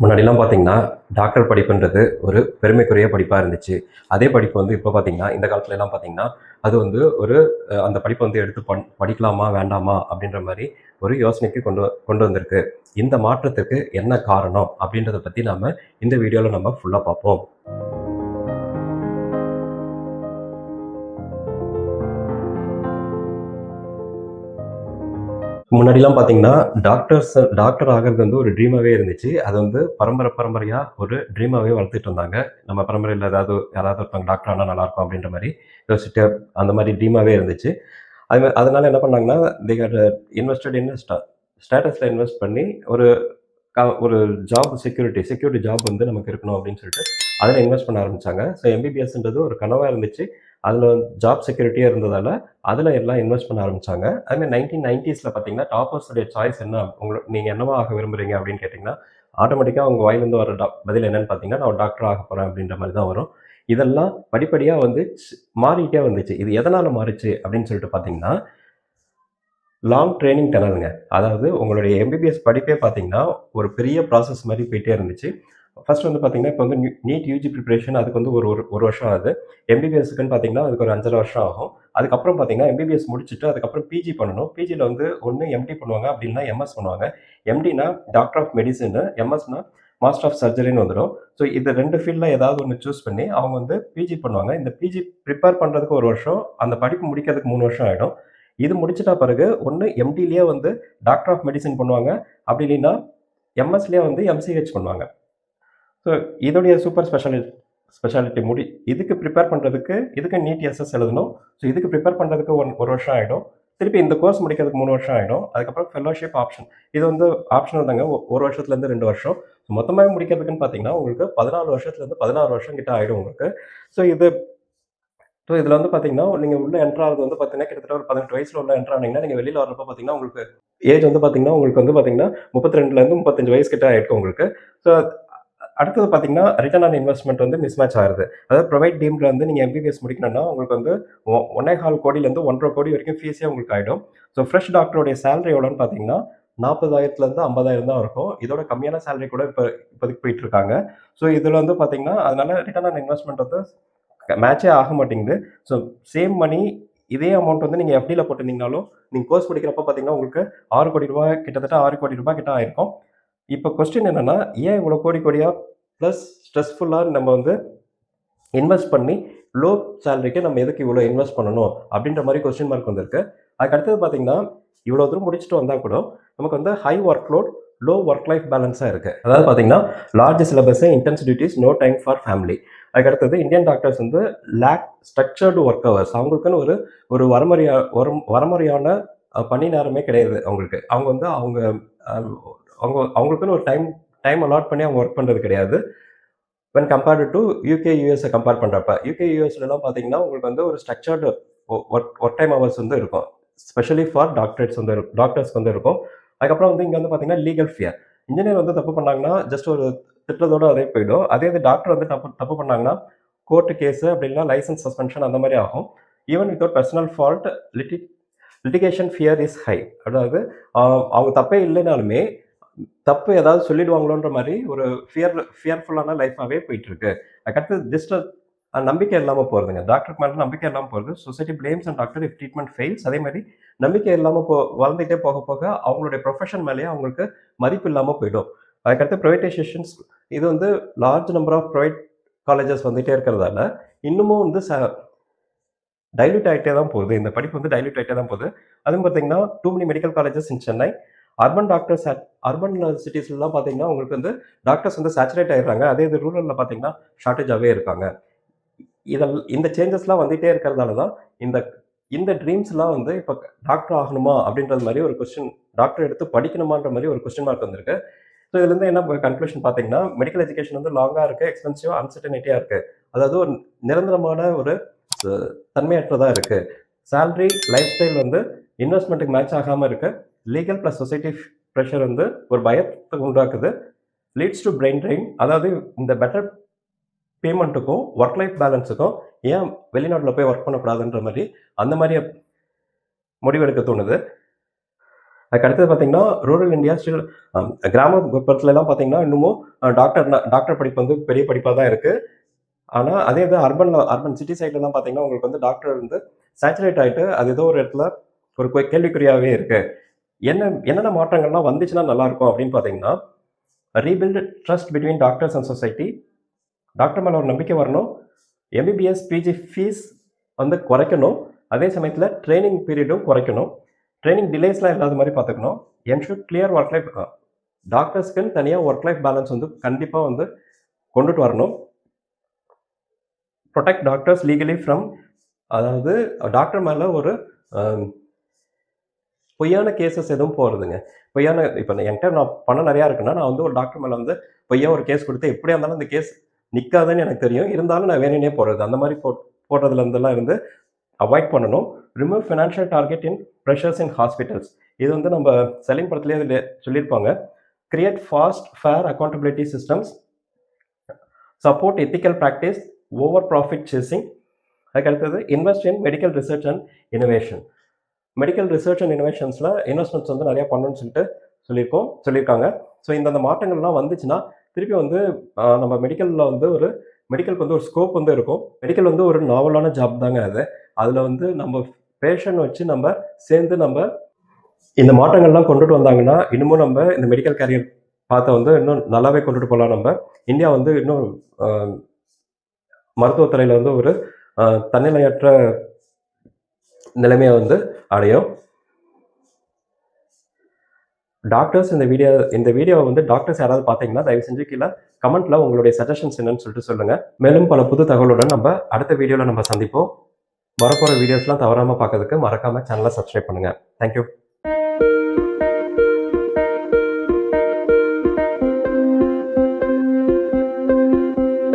முன்னாடிலாம் பார்த்தீங்கன்னா டாக்டர் படிப்புன்றது ஒரு பெருமைக்குரிய படிப்பாக இருந்துச்சு. அதே படிப்பு வந்து இப்போ பார்த்தீங்கன்னா இந்த காலத்துல எல்லாம் பார்த்தீங்கன்னா அது வந்து ஒரு அந்த படிப்பை வந்து எடுத்து பண் படிக்கலாமா வேண்டாமா அப்படின்ற மாதிரி ஒரு யோசனைக்கு கொண்டு கொண்டு வந்திருக்கு. இந்த மாற்றத்துக்கு என்ன காரணம் அப்படின்றத பற்றி நாம் இந்த வீடியோவில் நம்ம ஃபுல்லாக பார்ப்போம். முன்னாடிலாம் பார்த்தீங்கன்னா டாக்டர்ஸ் டாக்டர் ஆகிறது வந்து ஒரு ட்ரீமாகவே இருந்துச்சு. அது வந்து பரம்பரை பரம்பரையாக ஒரு ட்ரீமாகவே வளர்த்துட்டு இருந்தாங்க. நம்ம பரம்பரையில் ஏதாவது யாராவது ஒருத்தவங்க டாக்டர் ஆனால் நல்லாயிருக்கும் அப்படின்ற மாதிரி யோசிச்சுட்டு அந்த மாதிரி ட்ரீமாகவே இருந்துச்சு. அது அதனால என்ன பண்ணாங்கன்னா தி ஹட் இன்வெஸ்டட் இன் ஸ்டேட்டஸில் இன்வெஸ்ட் பண்ணி ஒரு ஒரு ஜாப் செக்யூரிட்டி செக்யூரிட்டி ஜாப் வந்து நமக்கு இருக்கணும் அப்படின்னு சொல்லிட்டு அதில் இன்வெஸ்ட் பண்ண ஆரம்பிச்சாங்க. ஸோ எம்பிபிஎஸ்ன்றது ஒரு கனவாக இருந்துச்சு. அதில் ஜாப் செக்யூரிட்டியாக இருந்ததால் அதில் எல்லாம் இன்வெஸ்ட் பண்ண ஆரம்பிச்சாங்க. அதுமாதிரி நைன்டீன் நைன்டிஸில் பார்த்தீங்கன்னா டாப்பர்ஸுடைய சாய்ஸ் என்ன? உங்களை நீங்கள் என்னவா ஆக விரும்புறீங்க அப்படின்னு கேட்டிங்கன்னா ஆட்டோமேட்டிக்காக உங்கள் வாயிலிருந்து வர டா- பதில் என்னென்னு பார்த்தீங்கன்னா நான் டாக்டர் ஆக போகிறேன் அப்படின்ற மாதிரி தான் வரும். இதெல்லாம் படிப்படியாக வந்து ச்- மாறிட்டே வந்துச்சு. இது எதனால் மாறிச்சு அப்படின்னு சொல்லிட்டு பார்த்தீங்கன்னா லாங் ட்ரைனிங் டனலுங்க அதாவது உங்களுடைய எம்பிபிஎஸ் படிப்பே பார்த்தீங்கன்னா ஒரு பெரிய ப்ராசஸ் மாதிரி போயிட்டே இருந்துச்சு. ஃபர்ஸ்ட் வந்து பார்த்தீங்கன்னா இப்போ வந்து நீட் யூஜி ப்ரிப்பரேஷன் அதுக்கு வந்து ஒரு ஒரு ஒரு வருஷம் ஆகுது. எம்பிபிஎஸ்க்குன்னு பார்த்தீங்கன்னா அதுக்கு ஒரு அஞ்சரை வருஷம் ஆகும். அதுக்கப்புறம் பார்த்தீங்கன்னா எம்பிபிஎஸ் முடிச்சுட்டு அதுக்கப்புறம் பிஜி பண்ணணும். பிஜியில் வந்து ஒன்று எம்டி பண்ணுவாங்க அப்படின்னா எம்எஸ் பண்ணுவாங்க. எம்டினா டாக்டர் ஆஃப் மெடிசன் எம்எஸ்னா மாஸ்டர் ஆஃப் சர்ஜரின்னு வந்துடும் ஸோ இது ரெண்டு ஃபீல்டில் ஏதாவது ஒன்று சூஸ் பண்ணி அவங்க வந்து பிஜி பண்ணுவாங்க. இந்த பிஜி ப்ரிப்பேர் பண்ணுறதுக்கு ஒரு வருஷம் அந்த படிப்பு முடிக்கிறதுக்கு மூணு வருஷம் ஆகிடும் இது முடிச்சிட்டா பிறகு ஒன்று எம்டிலேயே வந்து டாக்டர் ஆஃப் மெடிசன் பண்ணுவாங்க. அப்படி இல்லைன்னா எம்எஸ்லேயே வந்து எம்சிஹெச் பண்ணுவாங்க. ஸோ இதோடைய சூப்பர் ஸ்பெஷாலிட்டி ஸ்பெஷாலிட்டி முடி இதுக்கு ப்ரிப்பேர் பண்ணுறதுக்கு இதுக்கு நீட் எஸ்எஸ் எழுதணும். ஸோ இதுக்கு ப்ரிப்பேர் பண்ணுறதுக்கு ஒன் ஒரு வருஷம் ஆகிடும் திருப்பி இந்த கோர்ஸ் முடிக்கிறதுக்கு மூணு வருஷம் ஆகிடும் அதுக்கப்புறம் ஃபெலோஷிப் ஆப்ஷன் இது வந்து ஆப்ஷனல் தாங்க ஒரு வருஷத்துலேருந்து ரெண்டு வருஷம். மொத்தமாக முடிக்கிறதுக்குன்னு பார்த்தீங்கன்னா உங்களுக்கு பதினாலு வருஷத்துலேருந்து பதினாறு வருஷம் கிட்ட ஆகிடும் உங்களுக்கு. ஸோ இது ஸோ இதில் வந்து பார்த்தீங்கன்னா நீங்கள் உள்ள என்ட்ரு ஆகிறது வந்து பார்த்தீங்கன்னா கிட்டத்தட்ட ஒரு பதினெட்டு வயசில் உள்ள என்ட்ரு ஆனீங்கன்னா நீங்கள் வெளியில் வரப்போ பார்த்தீங்கன்னா உங்களுக்கு ஏஜ் வந்து பார்த்தீங்கன்னா உங்களுக்கு வந்து பார்த்தீங்கன்னா முப்பத்தி ரெண்டுலேருந்து முப்பத்தஞ்சு வயசு கிட்ட ஆயிருக்கும் உங்களுக்கு. ஸோ அடுத்தது பார்த்தீங்கன்னா ரிட்டர்ன் ஆன் இன்வெஸ்ட்மெண்ட் வந்து மிஸ் மேட்ச் ஆகுது அதாவது ப்ரைவேட் டீமில் வந்து நீங்கள் எம்பிபிஎஸ் முடிக்கணும்னா உங்களுக்கு வந்து ஒ- ஒன்னே கால் கோடியிலேருந்து ஒன்றரை கோடி வரைக்கும் ஃபீஸே உங்களுக்கு ஆகிடும் ஸோ ஃப்ரெஷ் டாக்டருடைய சேலரி எவ்வளோன்னு பார்த்தீங்கன்னா நாற்பதாயிரத்துலேருந்து ஐம்பதாயிரம் தான் இருக்கும். இதோட கம்மியான சேலரி கூட இப்போ இப்போதைக்கு போயிட்டு இருக்காங்க ஸோ இதில் வந்து பார்த்தீங்கன்னா அதனால ரிட்டர்ன் ஆன் இன்வெஸ்ட்மெண்ட் வந்து மேட்சே ஆக மாட்டேங்குது. ஸோ சேம் மணி இதே அமௌண்ட் வந்து நீங்கள் எஃப்டியில் போட்டிருந்தீங்கனாலும் நீங்கள் கோர்ஸ் படிக்கிறப்ப பார்த்தீங்கன்னா உங்களுக்கு ஆறு கோடி ரூபாய் கிட்டத்தட்ட ஆறு கோடி ரூபாய் கிட்ட ஆயிருக்கும். இப்போ கொஸ்டின் என்னென்னா ஏன் இவ்வளோ கோடி கோடியாக ப்ளஸ் ஸ்ட்ரெஸ்ஃபுல்லாக நம்ம வந்து இன்வெஸ்ட் பண்ணி லோ சேலரிக்கு நம்ம எதுக்கு இவ்வளோ இன்வெஸ்ட் பண்ணணும் அப்படின்ற மாதிரி கொஸ்டின் மார்க் வந்திருக்கு. அதுக்கு அடுத்தது பார்த்தீங்கன்னா இவ்வளோ தூரம் முடிச்சுட்டு வந்தால் கூட நமக்கு வந்து high work load low work life பேலன்ஸாக இருக்குது அதாவது பார்த்தீங்கன்னா large syllabus intense duties no time for family அதுக்கு அடுத்தது இந்தியன் டாக்டர்ஸ் வந்து லேக் ஸ்ட்ரக்சர்டு ஒர்க் ஹவர்ஸ் அவங்களுக்குன்னு ஒரு ஒரு வரமுறையா வரம் வரமுறையான பணி நேரமே கிடையாது அவங்களுக்கு. அவங்க வந்து அவங்க அவங்க அவங்களுக்குன்னு ஒரு டைம் டைம் அலாட் பண்ணி அவங்க ஒர்க் பண்ணுறது கிடையாது. வென் கம்பேர்டு டு யூகே யூஎஸை கம்பேர் பண்ணுறப்ப யூகே யூஎஸ்லலாம் பார்த்தீங்கன்னா உங்களுக்கு வந்து ஒரு structured work work time hours வந்து இருக்கும். ஸ்பெஷலி ஃபார் டாக்டரேட்ஸ் வந்து இருக்கும் டாக்டர்ஸ்க்கு வந்து இருக்கும். அதுக்கப்புறம் வந்து இங்கே வந்து பார்த்தீங்கன்னா லீகல் ஃபியர் இன்ஜினியர் வந்து தப்பு பண்ணாங்கன்னா ஜஸ்ட் ஒரு திட்டத்தோட அதே போயிடும். அதே இது டாக்டர் வந்து தப்பு தப்பு பண்ணாங்கன்னா கோர்ட்டு கேஸு அப்படின்னா லைசன்ஸ் சஸ்பென்ஷன் அந்த மாதிரி ஆகும். ஈவன் வித்தவுட் பர்சனல் ஃபால்ட் லிட்டி லிட்டிகேஷன் ஃபியர் இஸ் ஹை அதாவது அவங்க தப்பே இல்லைனாலுமே தப்பு ஏதாவது சொல்லிடுவாங்களோன்ற மாதிரி ஒரு ஃபியர் ஃபியர்ஃபுல்லான லைஃபாகவே போயிட்டு இருக்கு அதுக்கடுத்து ஜஸ்ட் நம்பிக்கை இல்லாமல் போகிறதுங்க டாக்டருக்கு மேலே நம்பிக்கை இல்லாமல் போகிறது society blames and doctor if treatment fails அதே மாதிரி நம்பிக்கை இல்லாமல் போ வளர்ந்துகிட்டே போக போக அவங்களுடைய ப்ரொஃபஷன் மேலேயே அவங்களுக்கு மதிப்பு இல்லாமல் போயிடும். அதுக்கடுத்து ப்ரைவேட்டைசேஷன்ஸ் இது வந்து large number of private colleges வந்துகிட்டே இருக்கிறதால இன்னமும் வந்து ச டைல்யூட் ஆகிட்டே தான் போகுது. இந்த படிப்பு வந்து டைல்யூட் ஆகிட்டே தான் போகுது. அதுவும் பார்த்தீங்கன்னா too many medical colleges in Chennai urban doctors urban சிட்டிஸ்லாம் பார்த்தீங்கன்னா உங்களுக்கு வந்து டாக்டர்ஸ் வந்து சேச்சுரேட் ஆயிடுறாங்க. அதே இது ரூரலில் பார்த்தீங்கன்னா ஷார்ட்டேஜாகவே இருக்காங்க. இதில் இந்த சேஞ்சஸ்லாம் வந்துகிட்டே இருக்கிறதால தான் இந்த இந்த ட்ரீம்ஸ்லாம் வந்து இப்போ டாக்டர் ஆகணுமா அப்படின்றது மாதிரி ஒரு கொஸ்டின் டாக்டர் எடுத்து படிக்கணுமான்ற மாதிரி ஒரு கொஸ்டின் மார்க் வந்திருக்கு. ஸோ இதுலேருந்து என்ன கன்க்ளூஷன் பார்த்தீங்கன்னா மெடிக்கல் எஜுகேஷன் வந்து லாங்காக இருக்குது எக்ஸ்பென்சிவாக அன்சர்டனிட்டியாக இருக்குது அதாவது ஒரு நிரந்தரமான ஒரு தன்மையற்றதாக இருக்குது சேலரி லைஃப் ஸ்டைல் வந்து இன்வெஸ்ட்மெண்ட்டுக்கு மேட்ச் ஆகாமல் இருக்குது லீகல் ப்ளஸ் சொசைட்டி ப்ரெஷர் வந்து ஒரு பயத்தை உண்டாக்குது. லீட்ஸ் டு பிரெயின் ட்ரெயின் அதாவது இந்த பெட்டர் பேமெண்ட்டுக்கும் ஒர்க் லைஃப் பேலன்ஸுக்கும் ஏன் வெளிநாட்டில் போய் ஒர்க் பண்ணக்கூடாதுன்ற மாதிரி அந்த மாதிரி முடிவெடுக்க தோணுது. அதுக்கு அடுத்தது பார்த்தீங்கன்னா ரூரல் இந்தியா ஸ்டில் கிராமப்புறத்துலலாம் பார்த்தீங்கன்னா இன்னமும் டாக்டர் டாக்டர் படிப்பு வந்து பெரிய படிப்பாக தான் இருக்குது ஆனால் அதே இது அர்பன் அர்பன் சிட்டி சைட்லலாம் பார்த்தீங்கன்னா உங்களுக்கு வந்து டாக்டர் வந்து சேச்சுரேட் ஆகிட்டு அது ஏதோ ஒரு இடத்துல ஒரு கேள்விக்குறியாகவே இருக்குது என்ன என்னென்ன மாற்றங்கள்லாம் வந்துச்சுன்னா நல்லாயிருக்கும் அப்படின்னு பார்த்தீங்கன்னா rebuild trust between doctors and society doctor மேலே ஒரு நம்பிக்கை வரணும். எம்பிபிஎஸ் பிஜி ஃபீஸ் வந்து குறைக்கணும். அதே சமயத்தில் ட்ரைனிங் பீரியடும் குறைக்கணும். ட்ரைனிங் டிலேஸ்லாம் இல்லாத மாதிரி பார்த்துக்கணும். என்ஷூர் கிளியர் ஒர்க் லைஃப் டாக்டர்ஸ்க்குன்னு தனியாக ஒர்க் லைஃப் பேலன்ஸ் வந்து கண்டிப்பாக வந்து கொண்டுட்டு வரணும். ப்ரொடெக்ட் டாக்டர்ஸ் லீகலி ஃப்ரம் அதாவது டாக்டர் மேலே ஒரு பொய்யான கேசஸ் எதுவும் போகிறதுங்க பொய்யான இப்போ என்கிட்ட நான் பணம் நிறையா இருக்குன்னா நான் வந்து ஒரு டாக்டர் மேலே வந்து பொய்யா ஒரு கேஸ் கொடுத்து எப்படியா இருந்தாலும் அந்த கேஸ் நிற்காதுன்னு எனக்கு தெரியும். இருந்தாலும் நான் வேணும்னே போடுறது அந்த மாதிரி போ போடுறதுலேருந்துலாம் இருந்து அவாய்ட் பண்ணணும். Remove financial target in pressures in hospitals இது வந்து நம்ம செல்லிங் படத்துலேயே அதில் சொல்லியிருப்பாங்க. Create fast fair accountability systems support ethical practice over profit chasing அதுக்கு அடுத்தது invest in medical research and innovation medical research and இனோவேஷன்ஸில் investments வந்து நிறையா பண்ணணும்னு சொல்லிட்டு சொல்லியிருக்கோம் சொல்லியிருக்காங்க. ஸோ இந்தந்த மாற்றங்கள்லாம் வந்துச்சுன்னா திருப்பி வந்து நம்ம மெடிக்கலில் வந்து ஒரு மெடிக்கலுக்கு வந்து ஒரு ஸ்கோப் வந்து இருக்கும். மெடிக்கல் வந்து ஒரு நாவலான ஜாப் தாங்க அது. அதில் வந்து நம்ம பேஷண்ட் வச்சு நம்ம சேர்ந்து நம்ம இந்த மாற்றங்கள்லாம் கொண்டுட்டு வந்தாங்கன்னா இன்னமும் நம்ம இந்த மெடிக்கல் கேரியர் பார்த்த வந்து இன்னும் நல்லாவே கொண்டுட்டு போகலாம் நம்ம. இந்தியா வந்து இன்னும் மருத்துவத்துறையில் வந்து ஒரு தன்னிலையற்ற நிலைமையை வந்து அடையும். டாக்டர்ஸ் இந்த வீடியோ இந்த வீடியோவை வந்து டாக்டர்ஸ் யாராவது பார்த்தீங்கன்னா தயவு செஞ்சு கீழே கமெண்ட்ல உங்களுடைய சஜஷன்ஸ் என்னன்னு சொல்லிட்டு சொல்லுங்க. மேலும் பல புது தகவலுடன் நம்ம அடுத்த வீடியோவில் நம்ம சந்திப்போம். வரப்போகிற வீடியோஸ்லாம் தவறாமல் பார்க்கறதுக்கு மறக்காம சேனலை சப்ஸ்கிரைப் பண்ணுங்க. தேங்க்யூ